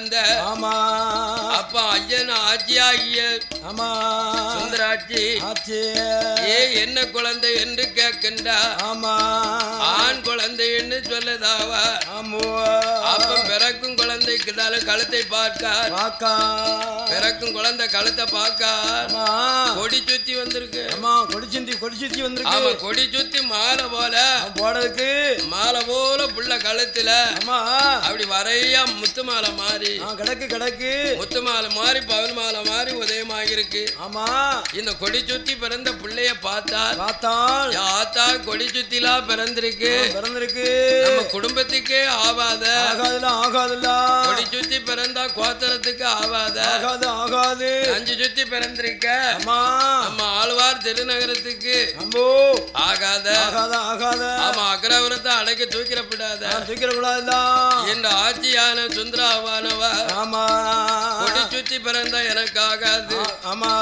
ஆமா. அப்ப ஐயன் ஆட்சியாகிய ஆமா. சுந்தராட்சி. ஏ என்ன குழந்தை என்று கேட்கின்றா? ஆமா. ஆண் குழந்தை என்று சொல்லுதாவா அப்ப பிறக்கும் குழந்தைக்கு கழுத்தை பார்க்கார். பிறக்கும் குழந்தை கழுத்தை பார்க்கார். கொடி சுத்தி வந்திருக்கு. ஆமா கொடிச்சிந்தி கொடிச்சிந்தி வந்திருக்கு. ஆமா கொடி சுத்தி மாலை போல. போடுறதுக்கு. மாலை போல புள்ள கழுத்துல. ஆமா. அப்படி வரையா முத்து மாலை மாறி. கிடக்கு கிடக்கு. முத்து மாலை மாறி பவன் மாலை மாறி உதயமாகிருக்கு ஆமா. இந்த கொடி சுத்தி பிறந்த பிள்ளைய பார்த்தார் பார்த்தால். என் ஆத்தா கொடி சுத்திலா பிறந்திருக்கு. பிறந்திருக்கு. நம்ம குடும்பத்துக்கே ஆவாத ஆகாதுல ஆகாதுல. கொடி சுத்தி பிறந்தா கோத்தரத்துக்கு ஆவாத. ஆகாது ஆகாது. அஞ்சு சுத்தி பிறந்திருக்க. ஆமா நம்ம ஆழ்வார் திருநகரத்துக்கு. அம்போ. ஆகாத. ஆகாத ஆகாத. ஆமா அக்ரவரத்தை அடக்கி தூக்கிடப்படாத. தூக்கிட கூடாதுல என்ற ஆட்சியான சுந்தராவானவ. ஆமா. கொடி சுத்தி பிறந்த எனக்கு ஆகாது. ஆமா.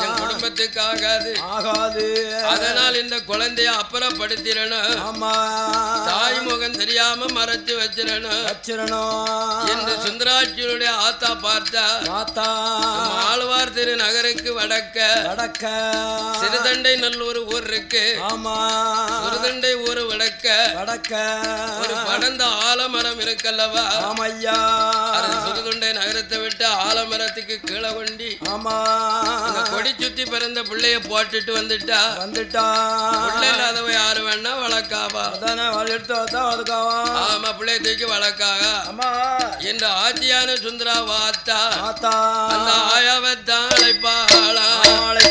என் குடும்பத்துக்கு ஆகாது. ஆகாது. அதனால் இந்த குழந்தைய அப்புறப்படுத்திடணும். ஆமா. தாய் முகம் தெரியாம மறைச்சு வச்சிடணும். வச்சிரணும் என்று சுந்தராட்சியுடைய ஆத்தா பார்த்தா ஆழ்வார் திரு நகருக்கு வடக்க கடக்க சிறுதண்டை நல்லூர் ஊர் இருக்கு. ஆமா. சிறுதண்டை ஊர் வடக்க கடக்க ஒரு படர்ந்த ஆலமரம் இருக்கல்லவா? ஆமையா. அது சிறுதண்டை நகரத்தை விட்டு ஆலமரத்துக்கு கீழே கொண்டி ஆமா. கொடி சுத்தி பிறந்த பிள்ளைய போட்டுட்டு வந்துட்டா. வந்துட்டா. பிள்ளை இல்லாதவ யாரு வேணா வளர்க்காவா? அதானே வாழ் எடுத்து வந்தா அதுக்காவா ஆமா பிள்ளைய தூக்கி வளர்க்காக ஆமா. என்ற ஆட்சியான சுந்தரா வாத்தா. அந்த ஆயாவத்தான் அழைப்பாளா. ஆளை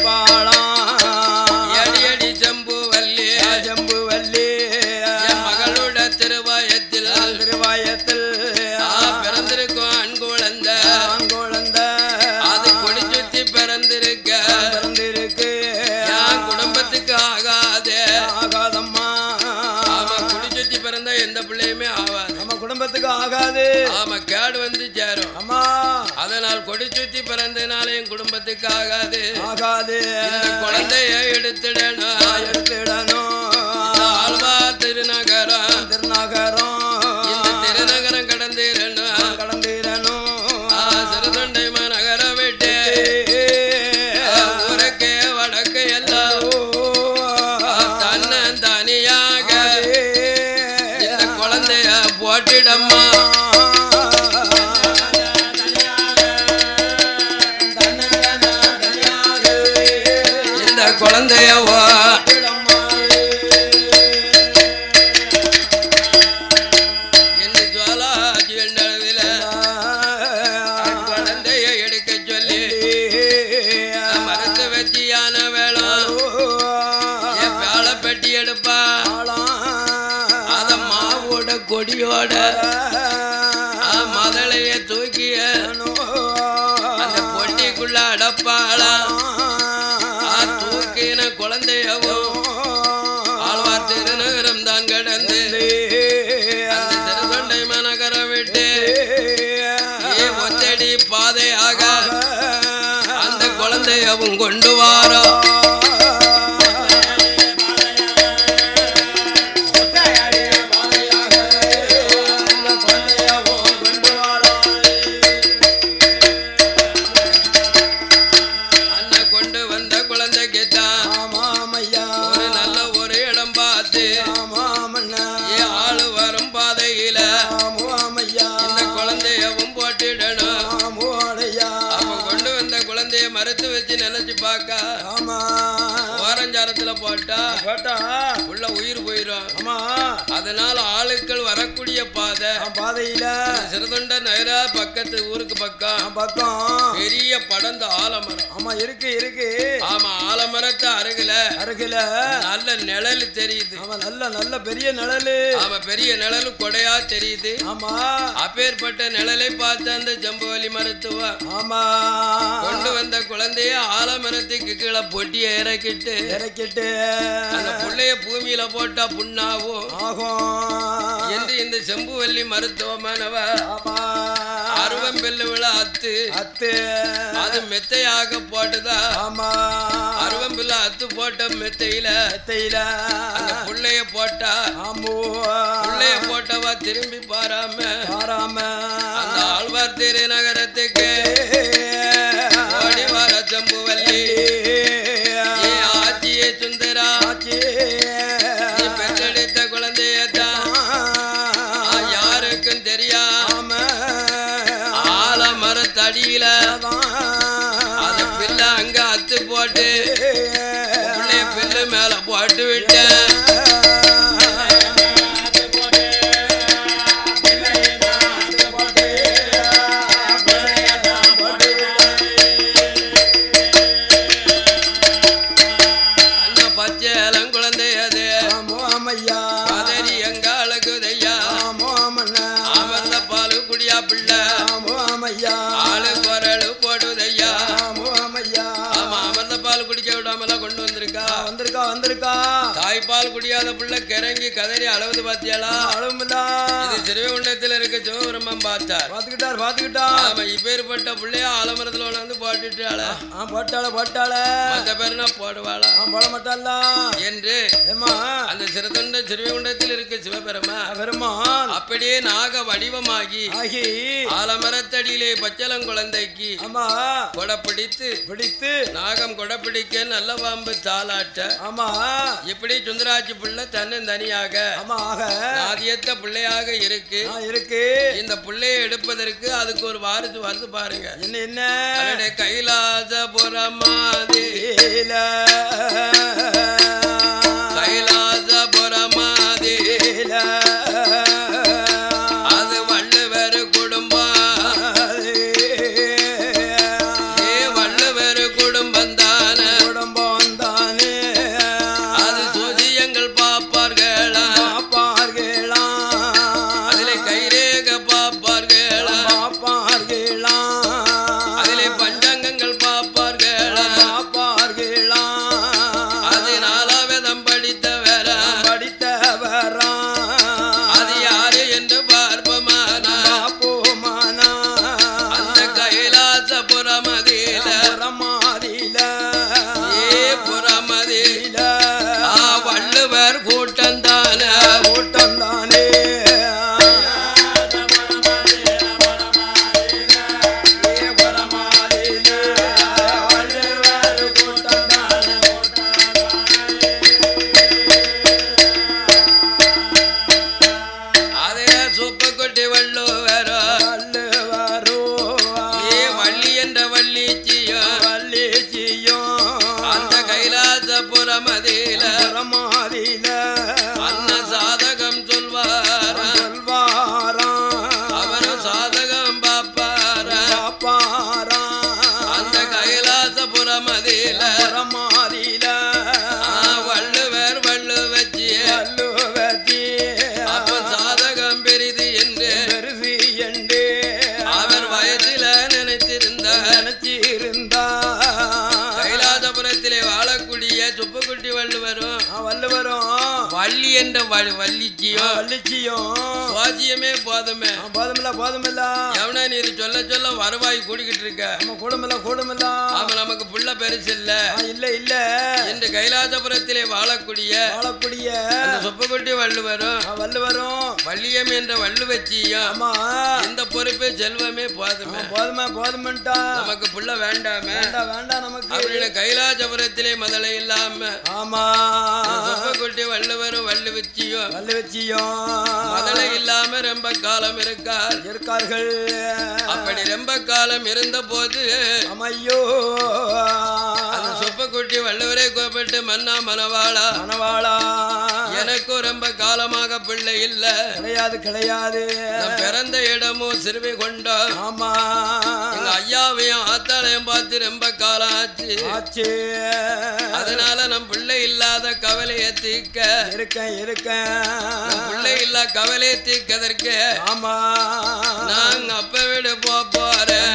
குடும்பத்துக்கு ஆகாது. ஆமா கேடு வந்து சேரும். அதனால் கொடி சுத்தி பிறந்தனால என் குடும்பத்துக்கு ஆகாது. ஆகாது. குழந்தைய எடுத்துடணும். எடுத்துடணும். ஆ, மதளைய தூக்கிய அந்த பொட்டிக்குள்ள அடப்பாளா? ஆ, தூக்கின குழந்தையவோ? ஆழ்வார் திருநகரம் தான் கடந்து அந்த திருத்தொண்டை மனகரம் விட்டு ஒத்தடி பாதையாக அந்த குழந்தையவும் கொண்டு வாரோ. ஓரஞ்சாரத்துல போட்டா? உள்ள உயிர் போயிடும் அதனால ஆளுக்கள் வரக்கூடிய பாதை. பாதையில. சிறுதொண்ட நகரா பக்கத்து ஊருக்கு பக்கம். பக்கம். பெரிய படந்த ஆலமரம். ஆமா இருக்கு இருக்கு. ஆமா ஆலமரத்து அருகில. அருகில. நல்ல நிழல் தெரியுது. ஆமா நல்ல நல்ல பெரிய நிழலு. ஆமா பெரிய நிழல் கொடையா தெரியுது. ஆமா. அப்பேற்பட்ட நிழலை பார்த்து அந்த ஜம்புவலி மருத்துவ ஆமா. கொண்டு வந்த குழந்தைய ஆலமரத்துக்கு கீழே பொட்டியை இறக்கிட்டு இறக்கிட்டு அந்த புள்ளைய பூமியில போட்டா புண்ணாவும் என்று இந்த செம்புவல்லி மருத்துவமானவ ஆமா. அருவம்பெல்லு விழா அத்து அத்து. அது மெத்தையாக போட்டுதா? ஆமா. அருவம்பில்ல அத்து போட்ட மெத்தையில மெத்தையில. அந்த புள்ளைய போட்டா? புள்ளைய போட்டவா திரும்பி பாராம பாராம. அந்த ஆழ்வார் திரு நகரத்துக்கு அழுவது பாத்தியாளா? அழுமில்லா இது திருவிகுண்டத்தில் இருக்க சிவபெருமன் பார்த்தார். பாத்துக்கிட்டார் பாத்துக்கிட்டா ஆமா இப்பேற்பட்ட பிள்ளைய ஆலமரத்துல வந்து போட்டுட்டாள ஆ போட்டாள போட்டாள. மத்த பேருனா போடுவாளா? ஆ போட மாட்டாளா என்று ஏமா அந்த சிறுதொண்ட சிறுவைகுண்டத்தில் இருக்க சிவபெருமா பெருமான். அப்படியே நாக வடிவமாகி ஆகி ஆலமரத்தடியிலே பச்சளங்குழந்தைக்கு ஆமா. கொடை பிடித்து பிடித்து நாகம் கொடை பிடிக்க நல்ல பாம்பு தாளாட்ட ஆமா. இப்படி சுந்தராட்சி பிள்ளை தன்னன் தனியாக ஆமா ஆக ஆதியத்த பிள்ளையாக இருக்கு. இருக்கு. இந்த பிள்ளையை எடுப்பதற்கு அதுக்கு ஒரு வாரிசு வருது பாருங்க. என்ன என்ன? அவருடைய பாடு வள்ளிச்சியோ வள்ளிச்சியோ சுவாசியமே போதுமே. போதுமில்ல போதுமில்ல. எவனா நீ சொல்ல சொல்ல வருவாய் கூடிக்கிட்டு இருக்க. நம்ம கூடமில்ல கூடமில்ல ஆமா நமக்கு புள்ள பெருசு இல்ல. இல்ல இல்ல. என்று கைலாசபுரத்திலே வாழக்கூடிய வாழக்கூடிய சுப்புக்குட்டி வள்ளுவரும் வள்ளுவரும். வள்ளியம் என்ற வள்ளுவச்சியும் ஆமா. இந்த பொறுப்பே செல்வமே போதுமே. போதுமா போதுமென்ட்டா. நமக்கு புள்ள வேண்டாமே. வேண்டாம் வேண்டாம் நமக்கு. அப்படின்னு கைலாசபுரத்திலே முதல்ல இல்லாம ஆமா. சுப்பக்குட்டி வள்ளுவரும் வள்ளுவச்சியும் வள்ளுவச்சியும். முதல்ல இல்லாம ரொம்ப காலம் இருக்கார். இருக்கார்கள். அப்படி ரொம்ப காலம் இருந்த போது அமையோ அந்த சுப்பக்குட்டி வள்ளுவரை கூப்பிட்டு மன்னா மனவாளா மணவாளா. எனக்கும் ரொம்ப காலமாக பிள்ளை இல்ல. கிடையாது கிடையாது. பிறந்த இடமும் சிறுவை கொண்டோம் ஆமா. எங்க ஐயாவையும் ஆத்தாளையும் பார்த்து ரொம்ப காலம் ஆச்சு. ஆச்சு. அதனால நம் பிள்ளை இல்லாத கவலையை தீர்க்க. இருக்கேன் இருக்கேன். பிள்ளை இல்லா கவலையை தீர்க்கதற்கு. ஆமா. நாங்க அப்ப வீடு போறேன்.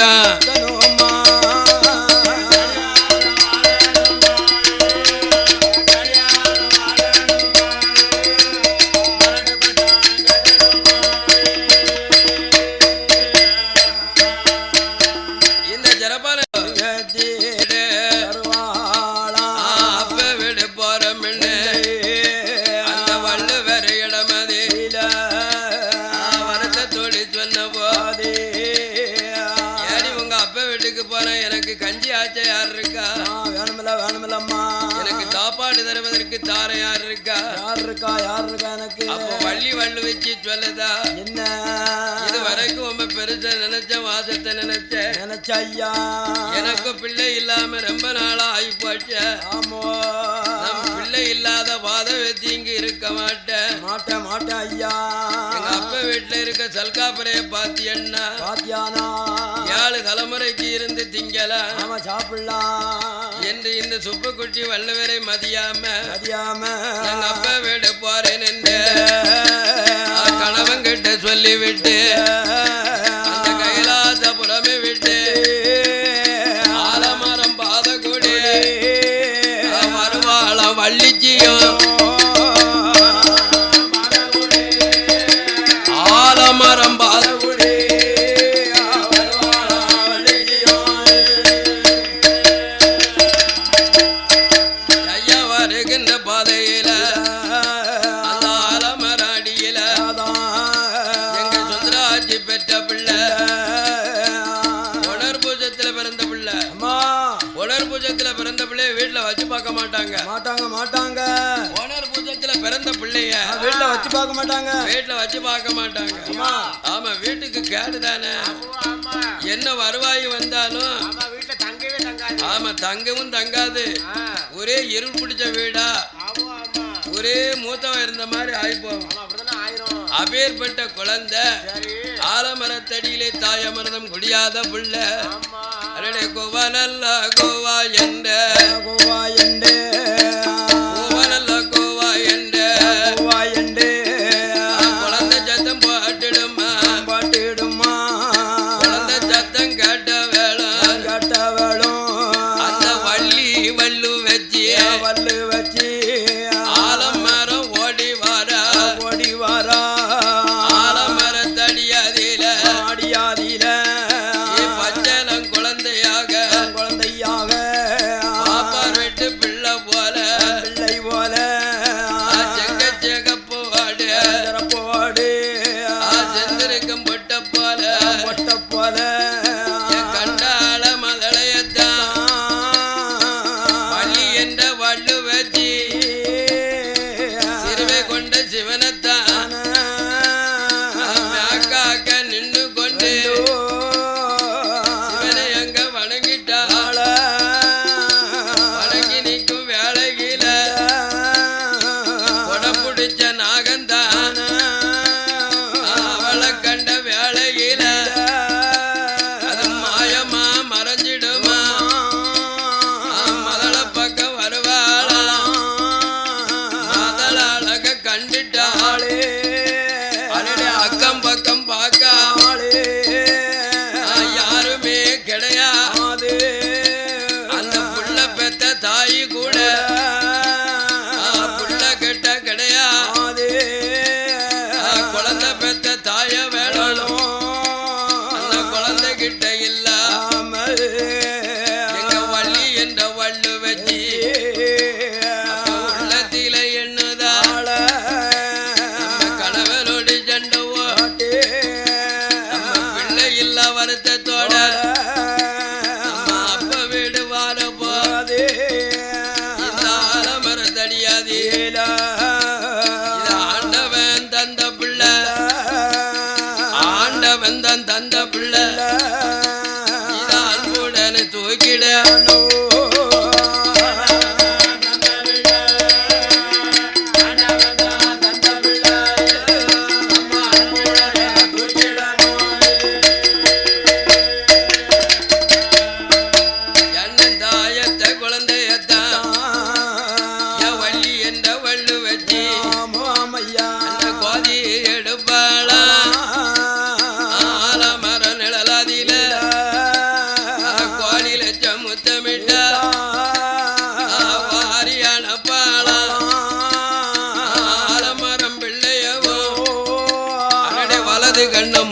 Yeah. தார யார் இருக்கா? யார் இருக்கா? யார் இருக்கா எனக்கு? அப்போ வள்ளி வள்ளு வச்சு சொல்லுதா? என்ன? ரொம்ப பெருச நினைச்ச வாசத்தை நினைச்ச. நினைச்ச ஐயா எனக்கு பிள்ளை இல்லாம ரொம்ப நாளா ஆகி போச்ச பிள்ளை இல்லாத வாதவத்தி இங்க இருக்க மாட்டேன் மாட்டேன் மாட்டேன் ஐயா எங்க அப்ப வீட்டுல இருக்க சல்காபரைய பாத்தியன்னா பாத்தியானா ஏழு தலைமுறைக்கு இருந்து திங்கல. ஆமா சாப்பிடலாம் என்று இந்த சுப்பு குட்டி வல்லவரை மதியாம. மதியாம. எங்க அப்ப வீடு போறேன் என்று. கணவன் கிட்ட சொல்லிவிட்டு. தங்கமும் தங்காது. ஒரே இருள் பிடிச்ச வீடா. ஒரே மூத்தவ இருந்த மாதிரி ஆயிப்போம். அபேற்பட்ட குழந்தை. ஆலமரத்தடியிலே தாயமிரதம் குடியாத புள்ள. கோவா நல்லா கோவா என்ற. கோவா என்ற.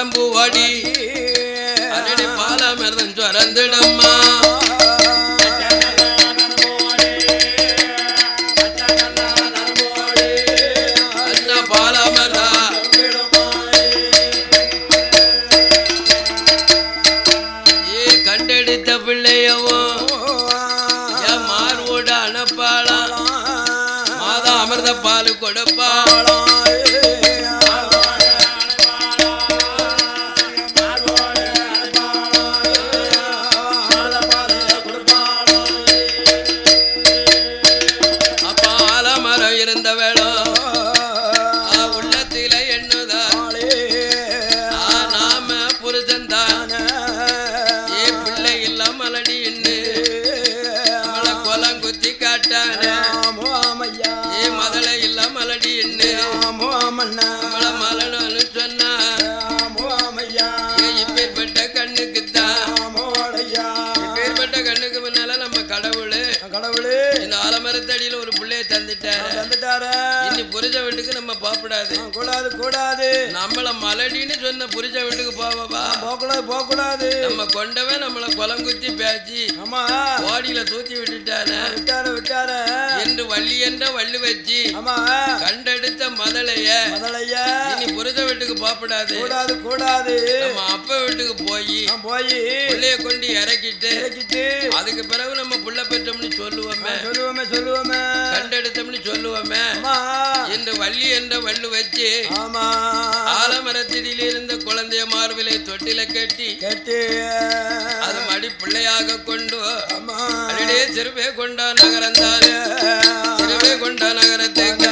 பச்சை நரம்பு ஓடி அடடி பாலமிருதம் சுரந்துடம்மா. கண்டெடுத்த பிள்ளையவும் என் மார்வோட அனுப்பாளா? மாதா அமிர்த பால் கொடுப்ப புரிஞ்ச வீட்டுக்கு நம்ம போகக்கூடாது. கூடாது கூடாது. நம்மள மலடின்னு சொன்ன புரிஞ்ச வீட்டுக்கு போவா போகக்கூடாது போகக்கூடாது. நம்ம கொண்டவன் நம்மள கொலம் குத்தி பேச்சு ஆமா. ஓடியில தூக்கி விட்டுட்டானே? விட்டார விட்டார. என்று வள்ளி என்ற வள்ளி வச்சு ஆமா. கண்டெடுத்த மதலைய. முதலையா. இனி புரிஞ்ச வீட்டுக்கு போகக்கூடாது. கூடாது கூடாது. நம்ம அப்ப வீட்டுக்கு போய் போய் பிள்ளைய கொண்டு இறக்கிட்டு இறக்கிட்டு அதுக்கு பிறகு நம்ம புள்ள பெற்றோம்னு சொல்லுவோமே. சொல்லுவோமே சொல்லுவோமே. கண்டெடுத்தோம்னு சொல்லுவோமே. என்று வள்ளி என்ற வள்ளு வச்சு ஆமா. ஆலமரத்தடியில் இருந்த குழந்தைய மார்பிலை தொட்டில கட்டி கேட்டு. அது மடி பிள்ளையாக கொண்டு அடியே சிறுவே கொண்டா நகரந்தானே. சிறுவே கொண்டா நகரத்துக்கு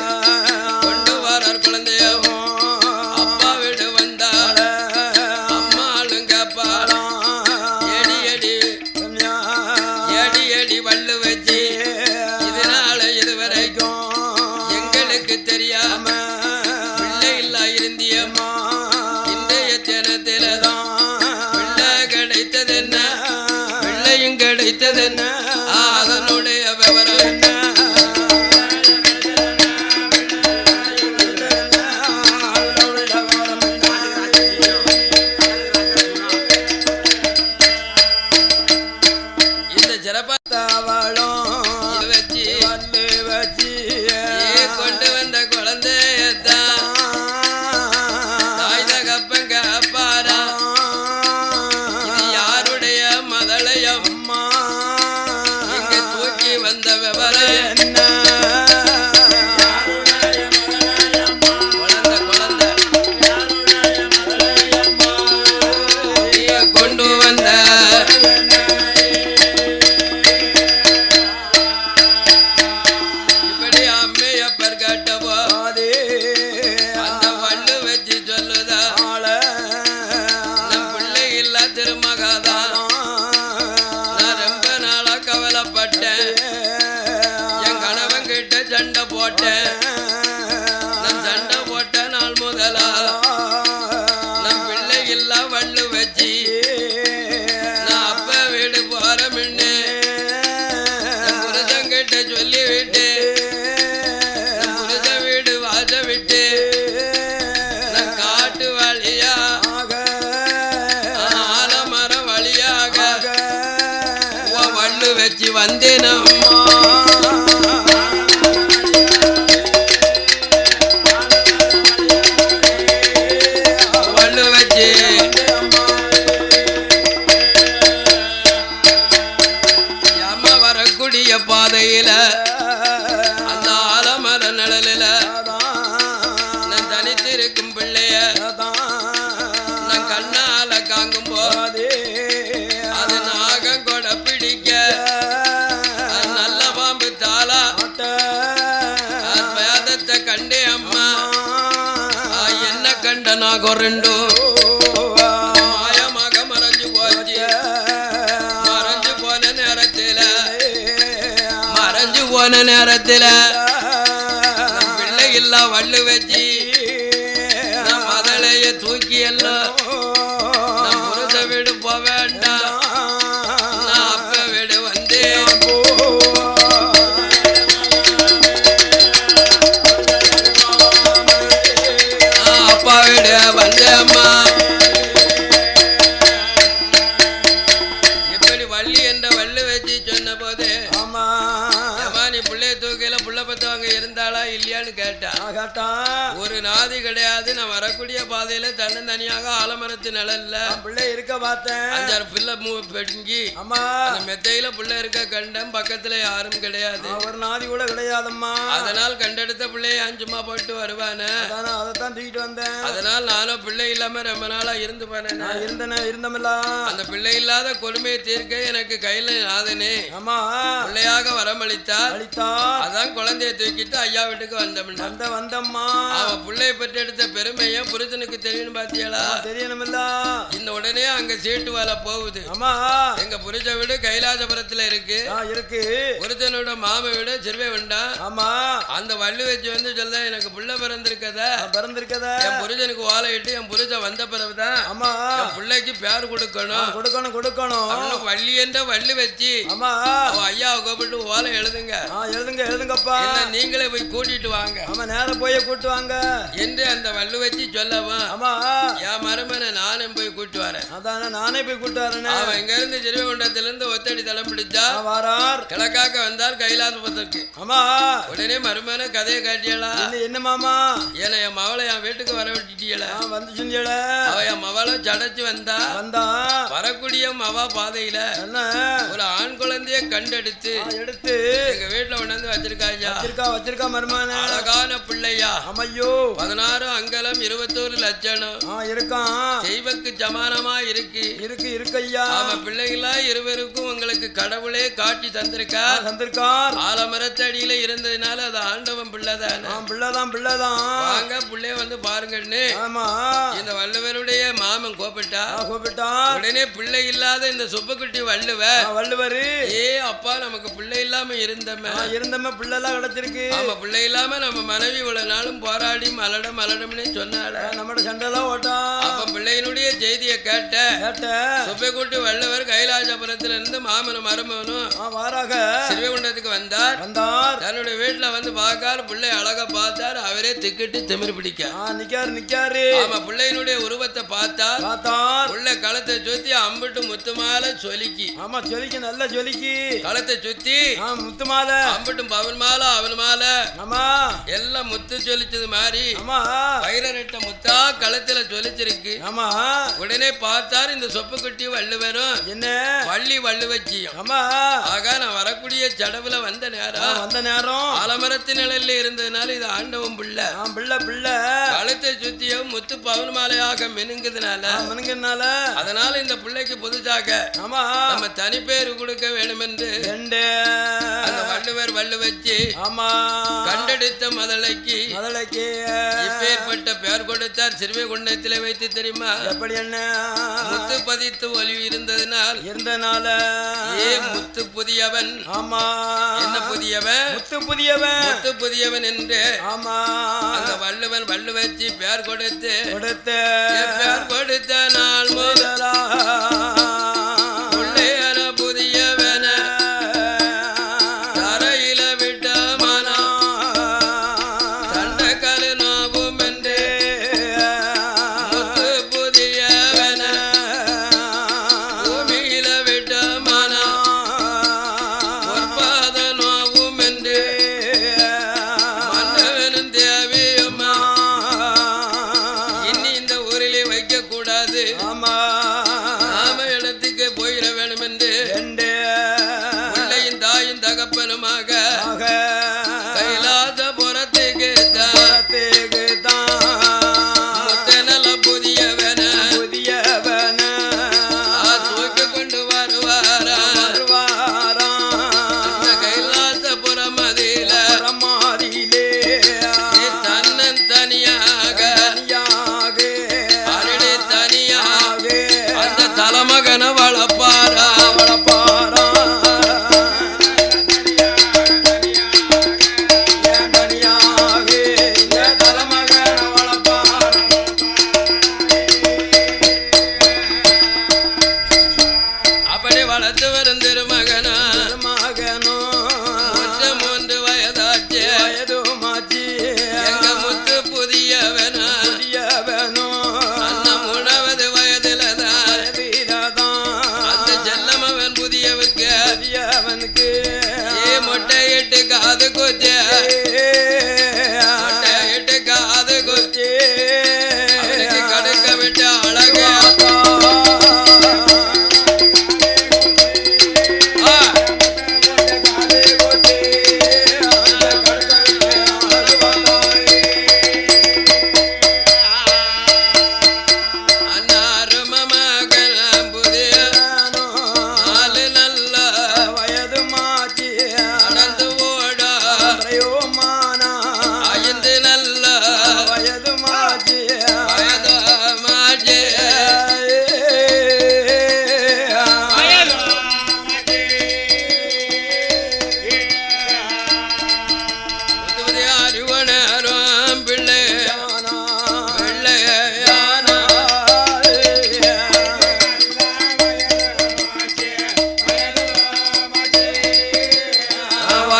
கண்ட நாகம் ரெண்டும் மாயமாக மறைஞ்சு போச்சு. மறைஞ்சு போன நேரத்தில. மறைஞ்சு போன நேரத்தில். தன்னந்தனியாக ஆலமரத்து நிழல்ல பிள்ளை இருக்க பார்த்தேன். அஞ்சாறு பிள்ளை மூ பெடுங்கி ஆமா அந்த மெத்தையில புள்ள இருக்க கண்டம் பக்கத்துல யாரும் கிடையாது. ஒரு நாதி கூட கிடையாதம்மா. அதனால் கண்டெடுத்த பிள்ளைய அஞ்சுமா போட்டு வருவானே? அதைத்தான் தூக்கிட்டு வந்தேன். அதனால் நானும் பிள்ளை இல்லாம ரொம்ப நாளா இருந்து போனேன். நான் இருந்தேனே இருந்தமில்ல அந்த பிள்ளை இல்லாத கொடுமையை தீர்க்க எனக்கு கையில நாதனே. ஆமா. பிள்ளையாக வரமளித்தார். அளித்தா அதான் குழந்தைய தூக்கிட்டு ஐயா வீட்டுக்கு வந்தோம்னா வந்த வந்தம்மா. அவன் பிள்ளைய பெற்று எடுத்த பெருமையை புருஷனுக்கு தெரியும் பாத்தியாளா தெரியணுமில்ல. இந்த உடனே அங்க சீட்டு வேலை போகுது. ஆமா. எங்க புரிஜ வீடு கைலாசபுரத்துல இருக்கு. இருக்கு. புருஷனோட மாம வீடு சிறுவை வேண்டாம் ஆமா. அந்த வள்ளி வச்சு வந்து சொல்ல எனக்கு புள்ள பிறந்திருக்கத. பிறந்திருக்கத. என் இட்டு என் புருஷன் வந்த பிறகுதான் ஆமா. என் பிள்ளைக்கு பேர் கொடுக்கணும். கொடுக்கணும் கொடுக்கணும். வள்ளி என்ற வள்ளி வச்சு ஆமா. ஐயாவை கூப்பிட்டு ஓலை எழுதுங்க. எழுதுங்க எழுதுங்கப்பா. நீங்களே போய் கூட்டிட்டு வாங்க. ஆமா நேர போய் கூட்டு வாங்க. என்று அந்த வள்ளு வச்சு சொல்லவும் ஆமா. என் மருமனை நானும் போய் கூட்டு வரேன். அதானே நானே போய் கூட்டு வரேனே. அவன் இங்க இருந்து சிறுவகுண்டத்துல இருந்து ஒத்தடி தளம் பிடிச்சா வாரார். கிழக்காக்க வந்தார் கைலாசபுரத்துக்கு ஆமா. உடனே மருமனை கதையை காட்டியலா. என்ன மாமா? ஏன்னா என் மவளை என் வீட்டுக்கு வர விட்டுட்டியல. வந்து செஞ்சல. அவ என் மவளை சடைச்சு வந்தா. வந்தா. வரக்கூடிய மவா பாதையில ஒரு ஆண் கண்டெடுத்து எடுத்து. எங்க வீட்டுல கொண்டாந்து வச்சிருக்காயா வச்சிருக்கா வச்சிருக்கா மருமான. அழகான பிள்ளையா. அம்மையோ. பதினாறு அங்கலம் இருபத்தோரு லட்சணம். இருக்கான் தெய்வக்கு சமானமா இருக்கு. இருக்கு இருக்கு ஐயா அவன் பிள்ளைகளா இருவருக்கும் உங்களுக்கு கடவுளே காட்சி தந்திருக்கா. தந்திருக்கார். ஆலமரத்தடியில இருந்ததுனால அது ஆண்டவன் பிள்ளைதானே. பிள்ளைதான் பிள்ளைதான். வாங்க பிள்ளைய வந்து பாருங்கன்னு. ஆமா. இந்த வள்ளுவருடைய மாமன் கோபிட்டா ஆ கூப்பிட்டார் உடனே பிள்ளை இல்லாத இந்த சுப்பக்குட்டி வள்ளுவ ஆ, வள்ளுவரு. ஏ அப்பா நமக்கு பிள்ளை இல்லாம இருந்தமே. இருந்தமே பிள்ளைலாம் கிடைச்சிருக்கு. ஆமா பிள்ளை இல்லாம நம்ம மனைவி இவ்வளவு நாளும் போராடி மலட மலடம்னு சொன்னால ஆ, நம்மட சண்டைலாம் ஓட்டா அப்ப பிள்ளையினுடைய செய்தியை கேட்ட. கேட்ட. சுப்பைக்குட்டி வள்ளுவர் கைலாசபுரத்துல இருந்து மாமனும் மருமகனும் சிறுவைகுண்டத்துக்கு வந்தார். வந்தார். தன்னுடைய வீட்டுல வந்து பார்க்காரு பிள்ளை அழகா பார்த்தார் அவரே திக்கிட்டு திமிர் பிடிக்க. நிக்காரு நிக்காரு. ஆமா பிள்ளையினுடைய உருவத்தை பார்த்தார். பார்த்தார். உள்ள களத்தை சுத்தி அம்பிட்டு முத்து மாலை சொலிக்கி. ஆமா ஜொலிக்கு நல்ல ஜொலிக்கு களத்தை சுத்தி முத்து மாலை. அம்பிட்டும் பவன் மாலை அவன் மாலை. எல்லாம் முத்து சொலிச்சது மாதிரி. ஆமா. வைரரெட்ட முத்தா களத்துல சொலிச்சிருக்கு ஆமா. உடனே பார்த்தார் இந்த சொப்புக்குட்டி வள்ளுவரும். என்ன? வள்ளி வள்ளுவச்சியும். ஆமா. ஆகா நான் வரக்கூடிய சடவுல வந்த நேரம். வந்த நேரம். ஆலமரத்து நிழல்ல இருந்ததுனால இது ஆண்டவன் புள்ள. பிள்ளை பிள்ளை. கழுத்தை சுத்தியும் முத்து பவன் மாலையாக மினுங்குதுனால. ஆ, மனுங்கனால. அதனால இந்த பிள்ளைக்கு புதுசாக ஆமா. நம்ம தனி பேரு கொடுக்க வேண்டும் என்று வள்ளுவர் வள்ளு வச்சு ஆமா. கண்டெடுத்த முதலைக்கு முதலைக்கு. இப்பேற்பட்ட பெயர் கொடுத்தார். சிறுவை குண்டத்திலே வைத்து தெரியுமா? எப்படி என்ன? முத்து பதித்து ஒளிவு இருந்ததினால் இருந்தனால. ஏ முத்து புதியவன்? ஆமா. என்ன புதியவன்? முத்து புதியவன். முத்து புதியவன் என்று ஆமா. அந்த வள்ளுவன் வள்ளு வச்சு பெயர் கொடுத்து கொடுத்து. பெயர் கொடுத்த நாள் முதல்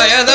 வயது